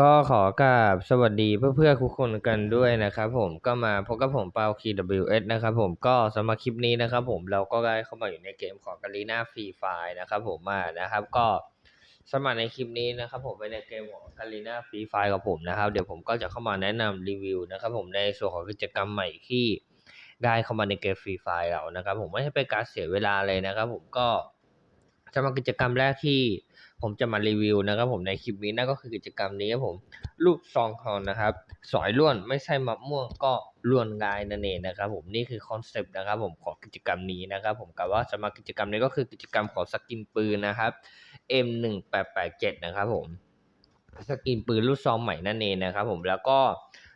ก็ขอกราบสวัสดีเพื่อนๆทุกคนกันด้วยนะครับผมก็มาพบกับผมเปา KWS นะครับผมก็สำหรับคลิปนี้นะครับผมเราก็ได้เข้ามาอยู่ในเกมของกาลีนาฟรีไฟนะครับผมมานะครับก็สำหรับในคลิปนี้นะครับผมเป็นในเกมของกาลีนาฟรีไฟกับผมนะครับเดี๋ยวผมก็จะเข้ามาแนะนำรีวิวนะครับผมในส่วนของกิจกรรมใหม่ที่ได้เข้ามาในเกมฟรีไฟเรานะครับผมไม่ให้เป็นการเสียเวลาเลยนะครับผมก็สำหรับกิจกรรมแรกที่ ผมจะมารีวิวนะครับผมในคลิปนี้นั่นก็คือกิจกรรมนี้ครับผมลูกซองทองนะครับ สอยล้วนไม่ใช่มะม่วงก็ล้วนกายนั่นเองนะครับผมนี่คือคอนเซปต์นะครับผมของกิจกรรมนี้นะครับผมกับว่าสำหรับกิจกรรมนี้ก็คือกิจกรรมของสกินปืนนะครับ M1887 นะครับผมสกินปืนลูกซองใหม่นั่นเองนะครับผมแล้วก็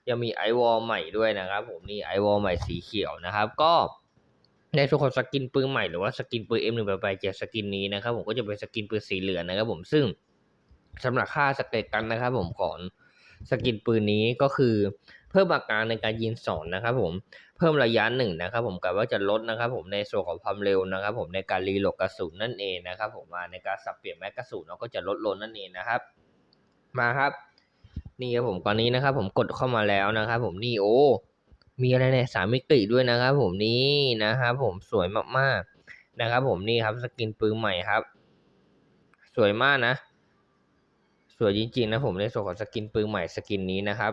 ยังมีไอวอลใหม่ด้วยนะครับผมนี่ไอวอลใหม่สีเขียวนะครับ ก็ ในส่วนของสกินปืนใหม่หรือว่าสกินปืน M1887 สกินนี้นะครับผมก็จะเป็นสกินปืนสีเหลืองนะครับผมซึ่งสำหรับค่าสเตตกันนะครับผมของสกินปืนนี้ก็คือเพิ่มอาการในการยิงสอนนะครับผมเพิ่มระยะหนึ่งนะครับผมกับว่าจะลดนะครับผมในส่วนของความเร็วนะครับผมในการรีโหลดกระสุนนั่นเองนะครับผมมาในการสับเปลี่ยนแม็กกระสุนเราก็จะลดลงนั่นเองนะครับ มาครับ นี่ครับผมตอนนี้นะครับผมกดเข้ามาแล้วนะครับผมนี่โอ้ มีอะไรเนี่ยสามมิติด้วยนะครับ ผมนี่นะครับผมสวยมากๆนะครับ ผมนี่ครับสกินปืนใหม่ครับ สวยมากนะ สวยจริงๆนะผมในส่วนของสกินปืนใหม่สกินนี้นะครับ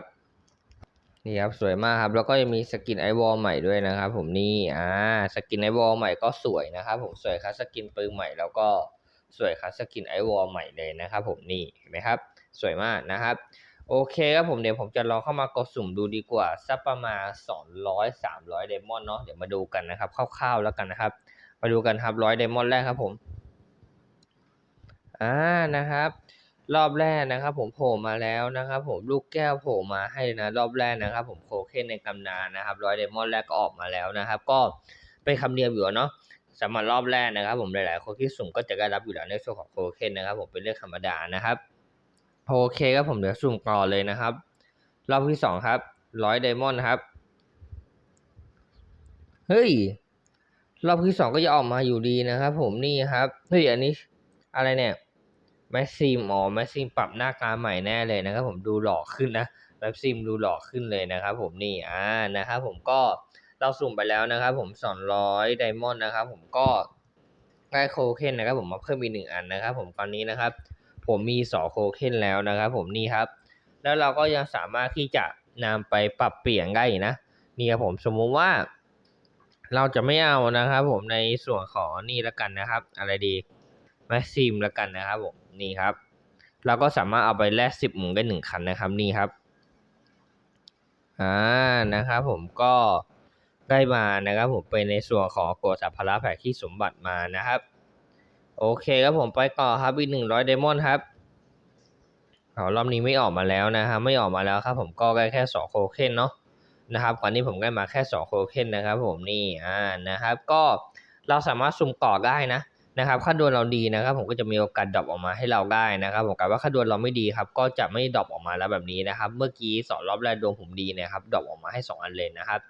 นี่ครับสวยมากครับแล้วก็ยังมีสกินไอวอลใหม่ด้วยนะครับ ผมนี่อ่าสกินไอวอลใหม่ก็สวยนะครับผมสวยครับสกินปืนใหม่แล้วก็สวยครับสกินไอวอลใหม่เลยนะครับ ผมนี่เห็นไหมครับ สวยมากนะครับ โอเคครับผมเดี๋ยวผมจะลองเข้ามากดสุ่มดูดีกว่าสักประมาณ 200 300เดมอนเนาะเดี๋ยวมาดูกันนะครับคร่าวๆแล้วกันนะครับ มาดูกันครับร้อยเดมอนแรกครับผมอ่านะครับ รอบแรกนะครับ ผมโผล่มาแล้วนะครับ ผมลูกแก้วโผล่มาให้นะรอบแรกนะครับ ผมโคเคนในกำนานนะครับร้อยเดมอนแรกก็ออกมาแล้วนะครับ ก็เป็นคำเดียวอยู่เนาะสำหรับรอบแรกนะครับ ผมหลายๆคนที่สุ่มก็จะได้รับอยู่แล้วในส่วนของโคเคนนะครับ ผมเป็นเรื่องธรรมดานะครับ โอเคครับผมเดี๋ยวสุ่มต่อนเลยนะครับ รอบที่สองครับร้อยไดมอนด์ครับ เฮ้ย รอบที่สองก็จะออกมาอยู่ดีนะครับ ผมนี่ครับเฮ้ยอันนี้อะไรเนี่ยแมสซิมอ๋อแมสซิมปรับหน้าตาใหม่แน่เลยนะครับ ผมดูหล่อขึ้นนะแมสซิมดูหล่อขึ้นเลยนะครับ ผมนี่อ่านะครับ ผมก็เราสุ่มไปแล้วนะครับ ผมสองร้อยไดมอนด์นะครับ ผมก็ได้โคเคนนะครับ ผมมาเพิ่มอีกหนึ่งอันนะครับ ผมตอนนี้นะครับ ผมมีสอโคเคนแล้วนะครับผมนี่ครับ แล้วเราก็ยังสามารถที่จะนำไปปรับเปลี่ยนได้นะนี่ครับผมสมมุติว่า เราจะไม่เอานะครับ ผมในส่วนของนี่ล้วกันนะครับ อะไรดีแม็กซิมล้วกันนะครับผมนี่ครับ เราก็สามารถเอาไปแลกสิบหมุนได้หนึ่งคันนะครับนี่ครับอ่านะครับผมก็ได้มานะครับผมไปในส่วนของกดสัพพละแผกที่สมบัติมานะครับ โอเคครับผมไปต่อครับอีกหนึ่งร้อยเดมอนครับเอารอบนี้ไม่ออกมาแล้วนะครับไม่ออกมาแล้วครับ ผมก็ได้แค่สองโคเคนเนาะนะครับก่อนนี้ผมได้มาแค่สองโคเคนนะครับผมนี่อ่านะครับ ก็เราสามารถสุ่มต่อได้นะนะครับค่าดวลเราดีนะครับ ผมก็จะมีโอกาสดรอปออกมาให้เราได้นะครับผมกับว่าค่าดวลเราไม่ดีครับ ก็จะไม่ดรอปออกมาแล้วแบบนี้นะครับ เมื่อกี้สองรอบแรกดวงผมดีนะครับดรอปออกมาให้สองอันเลยนะครับ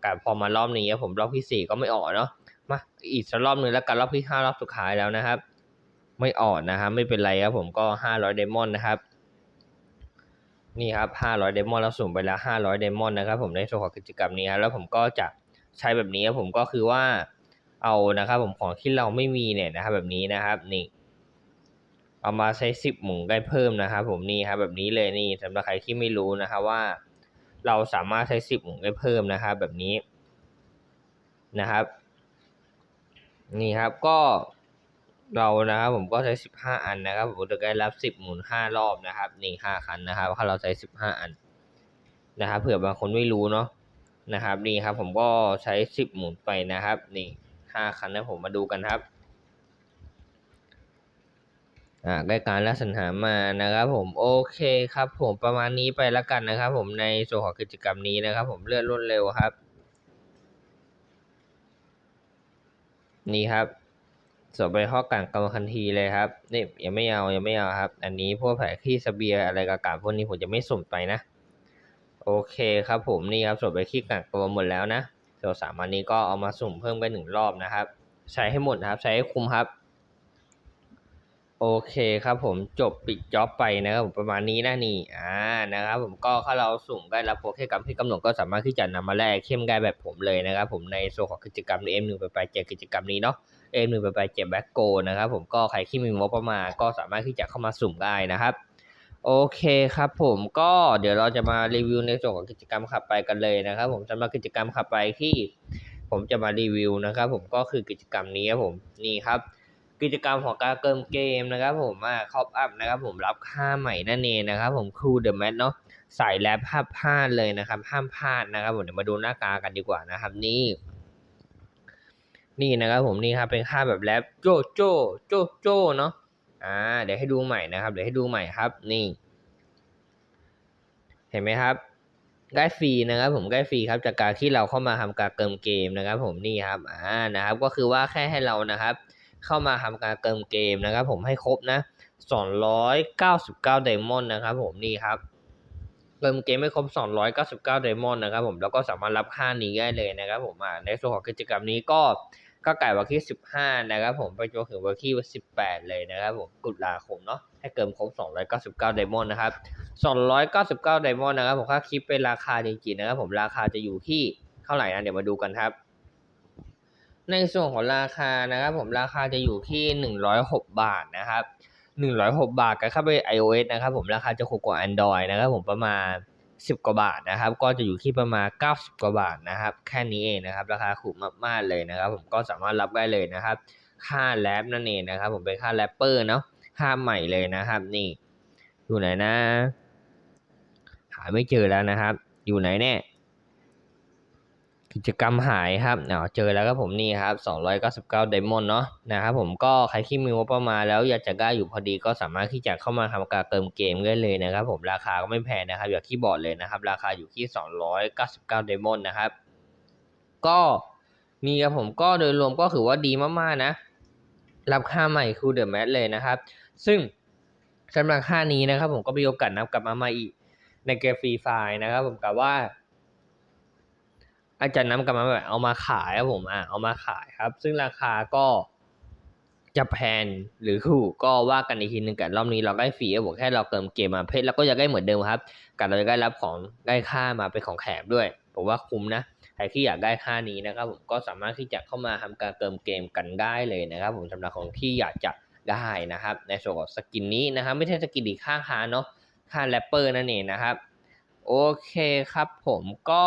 แต่พอมารอบนี้ผมรอบที่สี่ก็ไม่ออกเนาะ มาอีกสักรอบหนึ่งแล้วกันรอบที่ห้ารอบสุดท้ายแล้วนะครับ ไม่อ่อนนะครับ ไม่เป็นไรครับผมก็ห้าร้อยเดมอนนะครับ นี่ครับห้าร้อยเดมอนเราสุ่มไปแล้วห้าร้อยเดมอนนะครับ ผมในส่วนของกิจกรรมนี้ครับแล้วผมก็จะใช้แบบนี้ครับผมก็คือว่าเอานะครับ ผมของที่เราไม่มีเนี่ยนะครับ แบบนี้นะครับนี่เอามาใช้สิบหมุนได้เพิ่มนะครับ ผมนี่ครับแบบนี้เลยนี่สำหรับใครที่ไม่รู้นะครับว่า เราสามารถใช้สิบหมุนได้เพิ่มนะครับ แบบนี้นะครับ นี่ครับก็เรานะครับผมก็ใช้สิบห้าอันนะครับผมจะได้รับสิบหมุนห้ารอบนะครับนี่ห้าคันนะครับถ้าเราใช้สิบห้าอันนะครับเผื่อบางคนไม่รู้เนาะนะครับนี่ครับผมก็ใช้สิบหมุนไปนะครับ นี่ห้าคันนะผมมาดูกันครับอ่าได้การรัสรรหามานะครับ ผมโอเคครับ ผมประมาณนี้ไปแล้วกันนะครับ ผมในส่วนของกิจกรรมนี้นะครับ ผมเลื่อนรวดเร็วครับ นี่ครับส่งไปข้อกางกรรมคันทีเลยครับนี่ยังไม่เอายังไม่เอาครับ อันนี้พวกแผลขี้สเบียอะไรกากาพวกนี้ผมจะไม่สุ่มไปนะ โอเคครับผมนี่ครับส่งไปขี้กางกรรมหมดแล้วนะส่วนสามอันนี้ก็เอามาสุ่มเพิ่มไปหนึ่งรอบนะครับ ใช้ให้หมดนะครับ ใช้ให้คุ้มครับ โอเคครับผมจบปิดจ็อบไปนะครับผมประมาณนี้นะนี่อ่านะครับผมก็ถ้าเราสุ่มได้รับโปรเคกับที่กำหนดก็สามารถที่จะนำมาแลกเข้มได้แบบผมเลยนะครับผมในโซนของกิจกรรมเอ็มหนึ่งไปไปเจกิจกรรมนี้เนาะเอ็มหนึ่งไปไปเจ็บแบ็กโกนะครับผมก็ใครที่มีงบประมาณก็สามารถที่จะเข้ามาสุ่มได้นะครับโอเคครับผมก็เดี๋ยวเราจะมารีวิวในส่วนของกิจกรรมขับไปกันเลยนะครับ ผมสำหรับกิจกรรมขับไปที่ ผมจะมารีวิวนะครับ ผมก็คือกิจกรรมนี้ครับผมนี่ครับ กิจกรรมของการเติมเกมนะครับผมอ่าครอบอัพนะครับผมรับค่าใหม่นั่นเองนะครับผมคูเดอะแมทเนาะใส่แรปห้ามพลาดเลยนะครับ ห้ามพลาดนะครับผมเดี๋ยวมาดูหน้ากากันดีกว่านะครับนี่นี่นะครับผมนี่ครับเป็นค่าแบบแรปโจโจโจโจเนาะอ่าเดี๋ยวให้ดูใหม่นะครับเดี๋ยวให้ดูใหม่ครับนี่ เห็นไหมครับได้ฟรีนะครับผมได้ฟรีครับจากการที่เราเข้ามาทำการเติมเกมนะครับ ผมนี่ครับอ่านะครับ ก็คือว่าแค่ให้เรานะครับ เข้ามาทำการเติมเกมนะครับผมให้ครบนะ 299 ไดมอนด์นะครับผมนี่ครับเติมเกมไม่ครบ 299 ไดมอนด์นะครับผมแล้วก็สามารถรับค่านี้ได้เลยนะครับผมในส่วนของกิจกรรมนี้ก็ก็ไก่วันที่ 15 นะครับผมไปจนถึงวันที่ 18 เลยนะครับผมกุลาคมเนาะให้เกินครบ 299 ไดมอนด์นะครับ 299 ไดมอนด์นะครับผมค่าคลิปเป็นราคาจริงๆนะครับผมราคาจะอยู่ที่เท่าไหร่นะเดี๋ยวมาดูกันครับ ในส่วนของราคานะครับผมราคาจะอยู่ที่ 106 บาทนะครับ 106 บาทกับเข้าไป iOS นะครับผมราคาจะถูกกว่า Android นะครับผมประมาณ 10 กว่าบาทนะครับ ก็จะอยู่ที่ประมาณ 90 กว่าบาทนะครับ แค่นี้เองนะครับ ราคาถูกมากๆเลยนะครับ ผมก็สามารถรับได้เลยนะครับ ค่าแรปนั่นเองนะครับ ผมเป็นค่าแรปเปอร์เนาะค่าใหม่เลยนะครับ นี่อยู่ไหนนะ หาไม่เจอแล้วนะครับ อยู่ไหนแน่ กิจกรรมหายครับเนาะเจอแล้วครับผมนี่ครับ 299 ไดมอนด์เนาะนะครับผมก็ใครที่มีงบประมาณแล้วอยากจะได้อยู่พอดีก็สามารถที่จะเข้ามาทำการเติมเกมได้เลยนะครับผมราคาก็ไม่แพงนะครับอย่างที่บอกเลยนะครับ ราคาอยู่ที่ 299 ไดมอนด์นะครับ ก็มีครับผมก็โดยรวมก็ถือว่าดีมากๆนะ รับค่าใหม่คูเดอะแมทเลยนะครับ ซึ่งสำหรับค่านี้นะครับผมก็มีโอกาสนำกลับมาใหม่อีกในเกมฟรีไฟนะครับผมกะว่า อาจารย์นำกลับมาแบบเอามาขายครับผมอะเอามาขายครับ ซึ่งราคาก็จะแพงหรือถูกก็ว่ากันอีกทีหนึ่งกันรอบนี้เราได้ฟรีครับผมแค่เราเติมเกมมาเพชรแล้วก็จะได้เหมือนเดิมครับกับเราจะได้รับของได้ค่ามาเป็นของแถมด้วยผมว่าคุ้มนะใครที่อยากได้ค่านี้นะครับ ผมก็สามารถที่จะเข้ามาทำการเติมเกมกันได้เลยนะครับ ผมสำหรับของที่อยากจะได้นะครับ ในส่วนของสกินนี้นะครับ ไม่ใช่สกินอีกค่าคาเนาะค่าแรปเปอร์นั่นเองนะครับ โอเคครับผมก็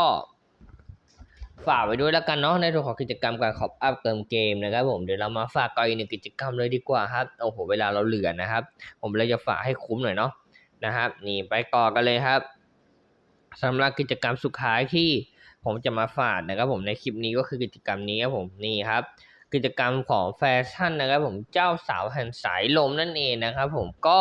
ฝากไว้ด้วยแล้วกันเนาะในส่วนของกิจกรรมการขอบอัพเติมเกมนะครับผมเดี๋ยวเรามาฝากกันอีกหนึ่งกิจกรรมเลยดีกว่าครับโอ้โหเวลาเราเหลือนะครับ ผมเลยจะฝากให้คุ้มหน่อยเนาะนะครับ นี่ไปก่อกันเลยครับสำหรับกิจกรรมสุดท้ายที่ผมจะมาฝากนะครับ ผมในคลิปนี้ก็คือกิจกรรมนี้ครับผมนี่ครับ กิจกรรมของแฟชั่นนะครับ ผมเจ้าสาวแห่งสายลมนั่นเองนะครับ ผมก็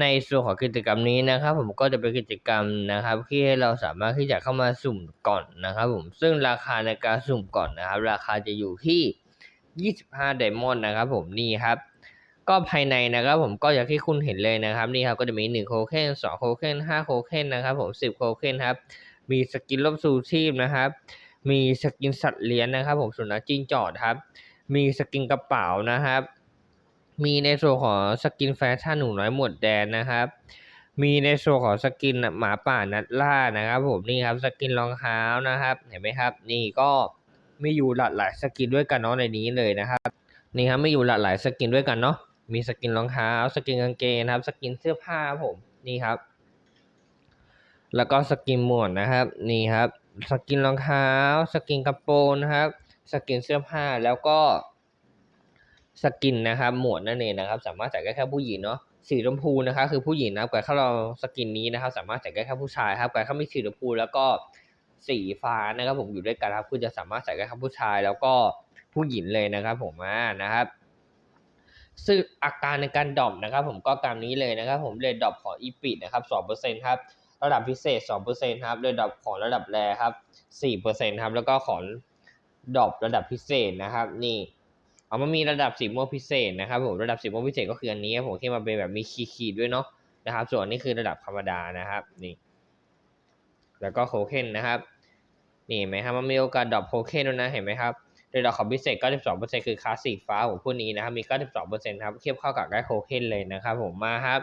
ในส่วนของกิจกรรมนี้นะครับ ผมก็จะเป็นกิจกรรมนะครับ ที่ให้เราสามารถที่จะเข้ามาสุ่มก่อนนะครับ ผมซึ่งราคาในการสุ่มก่อนนะครับ ราคาจะอยู่ที่ 25ไดมอนด์นะครับ ผมนี่ครับ ก็ภายในนะครับ ผมก็อย่างที่คุณเห็นเลยนะครับ นี่ครับก็จะมี1โคเคน2โคเคน5โคเคนนะครับ ผม 10โคเคนครับ มีสกินลบซูชีพนะครับ มีสกินสัตว์เลี้ยงนะครับ ผมสุนัขจิ้งจอดครับ มีสกินกระเป๋านะครับ มีในส่วนของสกินแฟชั่นหนูน้อยหมวดแดนนะครับ มีในส่วนของสกินหมาป่านัดล่านะครับ ผมนี่ครับสกินรองเท้านะครับ เห็นไหมครับ นี่ก็มีอยู่หลากหลายสกินด้วยกันเนาะในนี้เลยนะครับ นี่ครับไม่อยู่หลากหลายสกินด้วยกันเนาะมีสกินรองเท้าสกินกางเกงนะครับ สกินเสื้อผ้าครับผมนี่ครับ แล้วก็สกินหมวดนะครับ นี่ครับ สกินรองเท้า สกินกระโปรงนะครับ สกินเสื้อผ้าแล้วก็ สกินนะครับหมวดนั่นเองนะครับ สามารถใส่ได้แค่ผู้หญิงเนาะสีชมพูนะครับคือผู้หญิงนะครับแต่ถ้าเราสกินนี้นะครับ สามารถใส่ได้แค่ผู้ชายครับแต่ถ้ามีสีชมพูแล้วก็สีฟ้านะครับ ผมอยู่ด้วยกันครับคือจะสามารถใส่ได้แค่ผู้ชายแล้วก็ผู้หญิงเลยนะครับ ผมอ่านะครับซึ่งอาการในการดรอปนะครับ ผมก็ตามนี้เลยนะครับ ผมเรทดรอปของอีพินะครับสองเปอร์เซ็นครับระดับพิเศษสองเปอร์เซ็นครับเรทดรอปของระดับแรครับสี่เปอร์เซ็นครับแล้วก็ของดรอประดับพิเศษนะครับ นี่ เอามามีระดับสีม่วงพิเศษนะครับผมระดับสีม่วงพิเศษก็คืออันนี้ครับผมที่มันเป็นแบบมีขีดๆด้วยเนาะนะครับ ส่วนนี้คือระดับธรรมดานะครับนี่แล้วก็โคเคนนะครับนี่เห็นไหมครับมันมีโอกาสดรอปโคเคนด้วยนะเห็นไหมครับโดยดอกของพิเศษ 92%คือคลาสสีฟ้าของผู้นี้นะครับมี 92%ครับเทียบเข้ากับได้โคเคนเลยนะครับผมมาครับ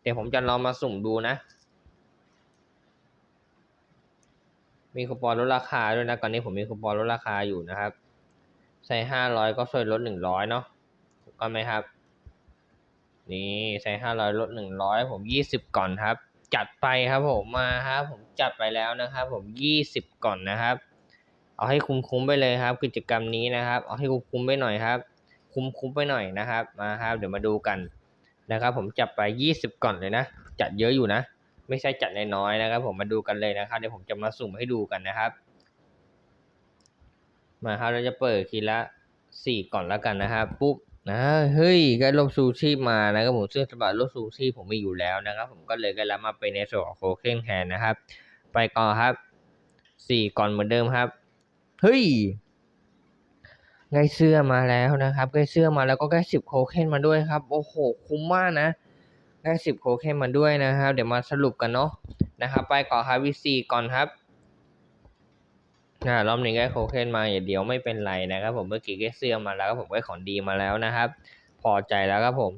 เดี๋ยวผมจะลองมาสุ่มดูนะ มีคูปองลดราคาด้วยนะตอนนี้ผมมีคูปองลดราคาอยู่นะครับ ใส่ห้าร้อยก็ช่วยลดหนึ่งร้อยเนาะถูกต้องไหมครับ นี่ใส่ห้าร้อยลดหนึ่งร้อยผมยี่สิบก่อนครับ จัดไปครับผมมาครับผมจัดไปแล้วนะครับ ผมยี่สิบก่อนนะครับ เอาให้คุ้มๆไปเลยครับ กิจกรรมนี้นะครับ เอาให้คุ้มๆไปหน่อยครับ คุ้มๆไปหน่อยนะครับมาครับ เดี๋ยวมาดูกันนะครับ ผมจัดไปยี่สิบก่อนเลยนะจัดเยอะอยู่นะ ไม่ใช่จัดน้อยๆนะครับ ผมมาดูกันเลยนะครับเดี๋ยวผมจะมาสุ่มให้ดูกันนะครับ มาครับเราจะเปิดทีละสี่ก่อนแล้วกันนะครับปุ๊บนะเฮ้ยก็ลบซูชีพมานะครับผมซึ่งสำหรับลบซูชีพผมมีอยู่แล้วนะครับ ผมก็เลยก็รับมาเป็นในส่วนของโคเคนแทนนะครับ ไปก่อนครับสี่ก่อนเหมือนเดิมครับเฮ้ยได้เสื้อมาแล้วนะครับได้เสื้อมาแล้วก็ได้สิบโคเคนมาด้วยครับ โอ้โหคุ้มมากนะได้สิบโคเคนมาด้วยนะครับ เดี๋ยวมาสรุปกันเนาะนะครับ ไปก่อนครับวิซีก่อนครับ อ่ารอบนี้ได้โคเคนมาอย่างเดียวไม่เป็นไรนะครับ ผมเมื่อกี้ได้เสื้อมาแล้วก็ผมได้ของดีมาแล้วนะครับ พอใจแล้วครับผม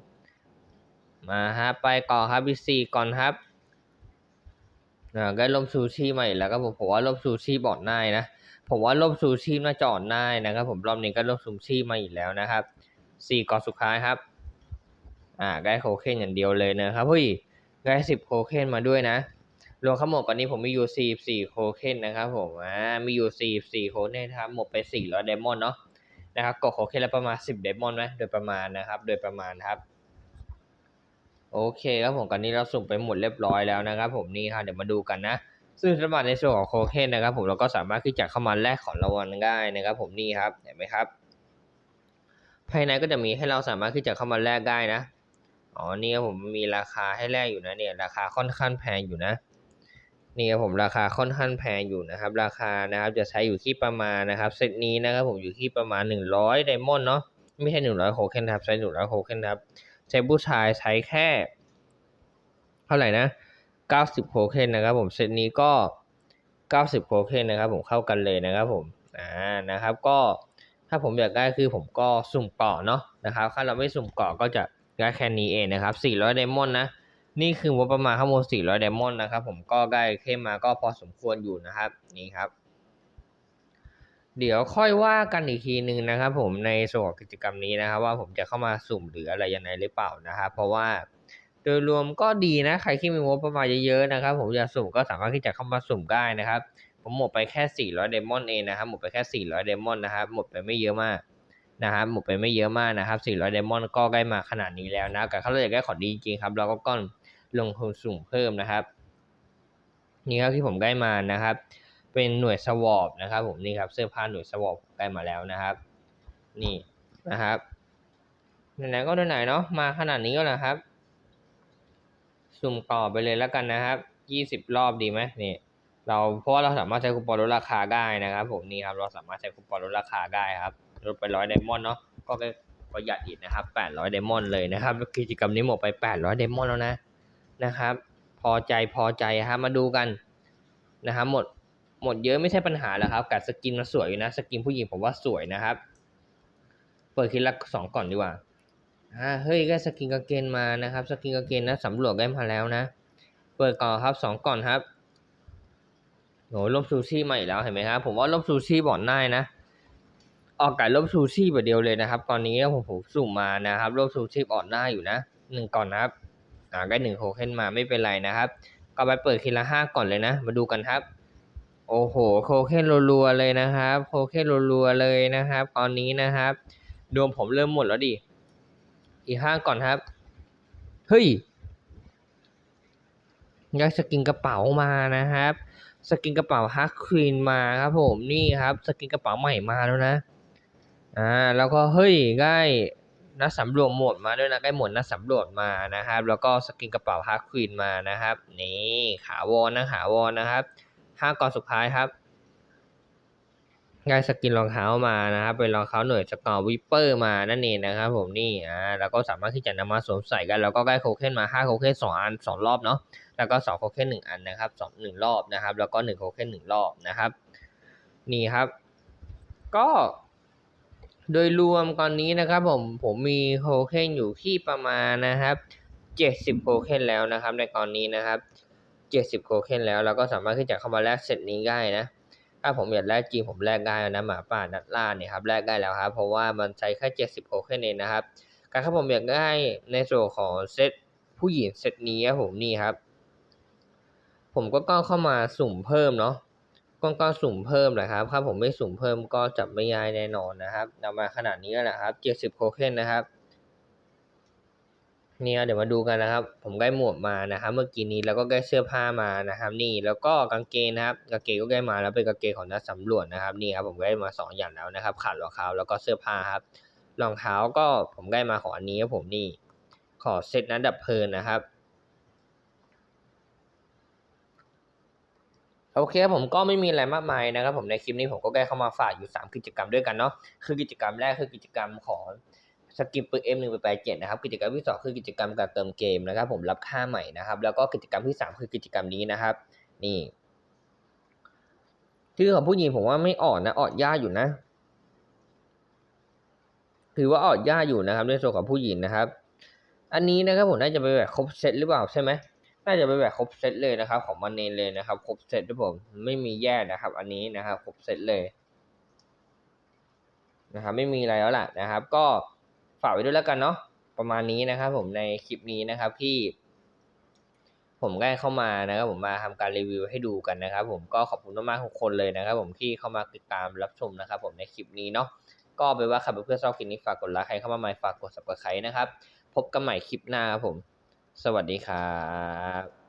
มาฮะไปก่อนครับวิซีก่อนครับอ่าได้ลมซูชิมาอีกแล้วครับผมผมว่าลมซูชิบอดได้นะผมว่าลมซูชิน่าจะอ่อนได้นะครับ ผมรอบนี้ก็ลมซูชิมาอีกแล้วนะครับสี่ก่อนสุดท้ายครับ อ่าได้โคเคนอย่างเดียวเลยนะครับเฮ้ยได้สิบโคเคนมาด้วยนะ รวมทั้งหมดก่อนนี้ผมมีอยู่สี่สี่โคเคนนะครับผมอ่ามีอยู่สี่สี่โคเคนนะครับหมดไปสี่ร้อยไดมอนด์เนาะนะครับกดโคเคนแล้วประมาณสิบไดมอนด์ไหมโดยประมาณนะครับ โดยประมาณครับ โอเคครับผมก่อนนี้เราสุ่มไปหมดเรียบร้อยแล้วนะครับ ผมนี่ครับเดี๋ยวมาดูกันนะซึ่งสำหรับในส่วนของโคเคนนะครับผมเราก็สามารถที่จะเข้ามาแลกของรางวัลได้นะครับ ผมนี่ครับเห็นไหมครับ ภายในก็จะมีให้เราสามารถที่จะเข้ามาแลกได้นะอ๋อนี่ครับผมมีราคาให้แลกอยู่นะเนี่ยราคาค่อนข้างแพงอยู่นะ นี่ครับผมราคาค่อนข้างแพงอยู่นะครับ ราคานะครับจะใช้อยู่ที่ประมาณนะครับเซตนี้นะครับผมอยู่ที่ประมาณหนึ่งร้อยไดมอนด์เนาะไม่ใช่หนึ่งร้อยโคเคนครับใช้หนึ่งร้อยโคเคนครับใช้ผู้ชายใช้แค่ เท่าไหร่นะเก้าสิบโคเคนนะครับผมเซตนี้ก็เก้าสิบโคเคนนะครับผมเข้ากันเลยนะครับผมอ่านะครับก็ถ้าผมอยากได้คือผมก็สุ่มเกาะเนาะนะครับถ้าเราไม่สุ่มเกาะก็จะได้แค่นี้เองนะครับสี่ร้อยไดมอนด์นะ นี่คืองบประมาณข้างบนสี่ร้อยไดมอนด์นะครับผมก็ได้เข้มมาก็พอสมควรอยู่นะครับนี่ครับ เดี๋ยวค่อยว่ากันอีกทีหนึ่งนะครับผมในส่วนของกิจกรรมนี้นะครับ ว่าผมจะเข้ามาสุ่มหรืออะไรยังไงหรือเปล่านะครับ เพราะว่าโดยรวมก็ดีนะใครที่มีงบประมาณเยอะๆนะครับ ผมอยากสุ่มก็สามารถที่จะเข้ามาสุ่มได้นะครับ ผมหมดไปแค่ 400เดมอนเองนะครับหมดไปแค่ 400เดมอนนะครับหมดไปไม่เยอะมากนะครับหมดไปไม่เยอะมากนะครับ 400เดมอนก็ได้มาขนาดนี้แล้วนะแต่ถ้าเราอยากได้ของดีจริงๆครับเราก็ก้อน ลงทุนสุ่มเพิ่มนะครับ นี่ครับที่ผมได้มานะครับ เป็นหน่วยสวอปนะครับ ผมนี่ครับเสื้อผ้าหน่วยสวอปได้มาแล้วนะครับ นี่นะครับไหนๆก็ไหนๆเนาะมาขนาดนี้ก็แล้วครับ สุ่มต่อไปเลยแล้วกันนะครับยี่สิบรอบดีไหมนี่เราเพราะเราสามารถใช้คูปองลดราคาได้นะครับ ผมนี่ครับเราสามารถใช้คูปองลดราคาได้ครับลดไปร้อยไดมอนด์เนาะก็ประหยัดอีกนะครับแปดร้อยไดมอนด์เลยนะครับกิจกรรมนี้หมดไปแปดร้อยไดมอนด์แล้วนะ นะครับ พอใจพอใจครับมาดูกันนะครับหมดหมดเยอะไม่ใช่ปัญหาแล้วครับกัดสกินมาสวยอยู่นะสกินผู้หญิงผมว่าสวยนะครับ เปิดคิดละสองก่อนดีกว่าอ่าเฮ้ยก็สกินกางเกนมานะครับสกินกางเกนนะสำรวจได้มาแล้วนะ เปิดก่อนครับสองก่อนครับโหลบซูชิมาอีกแล้วเห็นไหมครับผมว่าลบซูชิบอดได้นะ ออกไก่ลบซูชิแบบเดียวเลยนะครับ ตอนนี้ผมผมสุ่มมานะครับลบซูชิบอดได้อยู่นะหนึ่งก่อนนะครับ อ่าได้หนึ่งโคเคนมาไม่เป็นไรนะครับ ก็ไปเปิดทีละห้าก่อนเลยนะ มาดูกันครับ โอ้โหโคเคนรัวๆเลยนะครับโคเคนรัวๆเลยนะครับ ตอนนี้นะครับดวงผมเริ่มหมดแล้วดิอีกห้าก่อนครับเฮ้ยได้สกินกระเป๋ามานะครับ สกินกระเป๋าฮักควีนมาครับผมนี่ครับ สกินกระเป๋าใหม่มาแล้วนะอ่าแล้วก็เฮ้ยได้ นักสำรวจหมดมาด้วยนะได้หมดนักสำรวจมานะครับ แล้วก็สกินกระเป๋าฮักควีนมานะครับ นี่ขาวอนนะขาวอนนะครับห้ากอนสุดท้ายครับได้สกินรองเท้ามานะครับ เป็นรองเท้าหน่วยสกอร์วิปเปอร์มานั่นเองนะครับ ผมนี่อ่าแล้วก็สามารถที่จะนำมาสวมใส่กัน แล้วก็ได้โคเคนมาห้าโคเคนสองอันสองรอบเนาะแล้วก็สองโคเคนหนึ่งอันนะครับสองหนึ่งรอบนะครับ แล้วก็หนึ่งโคเคนหนึ่งรอบนะครับ นี่ครับ ก็ โดยรวมตอนนี้นะครับผมผมมีโทเคนอยู่ที่ประมาณนะครับเจ็ดสิบโทเคนแล้วนะครับ ในตอนนี้นะครับเจ็ดสิบโทเคนแล้วเราก็สามารถที่จะเข้ามาแลกเซตนี้ได้นะถ้าผมอยากแลกจริงผมแลกได้นะหมาป่านัดล่าเนี่ยครับแลกได้แล้วครับเพราะว่ามันใช้แค่เจ็ดสิบโทเคนเองนะครับการถ้าผมอยากได้ในส่วนของเซตผู้หญิงเซตนี้ครับผมนี่ครับ ผมก็ต้องเข้ามาสุ่มเพิ่มเนาะ ก็ก็สุ่มเพิ่มแหละครับถ้าผมไม่สุ่มเพิ่มก็จับไม่ได้แน่นอนนะครับนำมาขนาดนี้แล้วแหละครับเจ็ดสิบโคเคนนะครับเนี่ยเดี๋ยวมาดูกันนะครับ ผมได้หมวกมานะครับ เมื่อกี้นี้แล้วก็ได้เสื้อผ้ามานะครับ นี่แล้วก็กางเกงนะครับกางเกงก็ได้มาแล้วเป็นกางเกงของนักสำรวจนะครับนี่ครับผมได้มาสองอย่างแล้วนะครับขาดรองเท้าแล้วก็เสื้อผ้าครับรองเท้าก็ผมได้มาของอันนี้ครับผมนี่ขอเซตนั้นดับเพลิงนะครับ โอเคผมก็ไม่มีอะไรมากมายนะครับผมในคลิปนี้ผมก็ได้เข้ามาฝากอยู่ 3 กิจกรรมด้วยกันเนาะคือกิจกรรมแรกคือกิจกรรมของสกิปปืนเอ็มหนึ่งไปแปลเจ็ดนะครับกิจกรรมที่สองคือกิจกรรมการเติมเกมนะครับผมรับค่าใหม่นะครับ แล้วก็กิจกรรมที่สามคือกิจกรรมนี้นะครับ นี่ชื่อของผู้หญิงผมว่าไม่ออดนะออดยากอยู่นะถือว่าออดยากอยู่นะครับในส่วนของผู้หญิงนะครับ อันนี้นะครับผมน่าจะไปแบบครบเซตหรือเปล่าใช่ไหม น่าจะไปแบบครบเซตเลยนะครับ ของมันเนเลยนะครับ ครบเซตด้วยผม ไม่มีแย่นะครับ อันนี้นะครับ ครบเซตเลยนะครับไม่มีอะไรแล้วล่ะนะครับ ก็ฝากไว้ด้วยแล้วกันเนาะประมาณนี้นะครับ ผมในคลิปนี้นะครับที่ ผมได้เข้ามานะครับ ผมมาทำการรีวิวให้ดูกันนะครับ ผมก็ขอบคุณมากๆทุกคนเลยนะครับ ผมที่เข้ามาติดตามรับชมนะครับ ผมในคลิปนี้เนาะก็ไปนว่าครเป็นเพื่อนๆชอบคลิปนี้ฝากกดไลค์ใครเข้ามาใหม่ฝากกด subscribe นะครับ พบกันใหม่คลิปหน้าครับผม สวัสดีครับ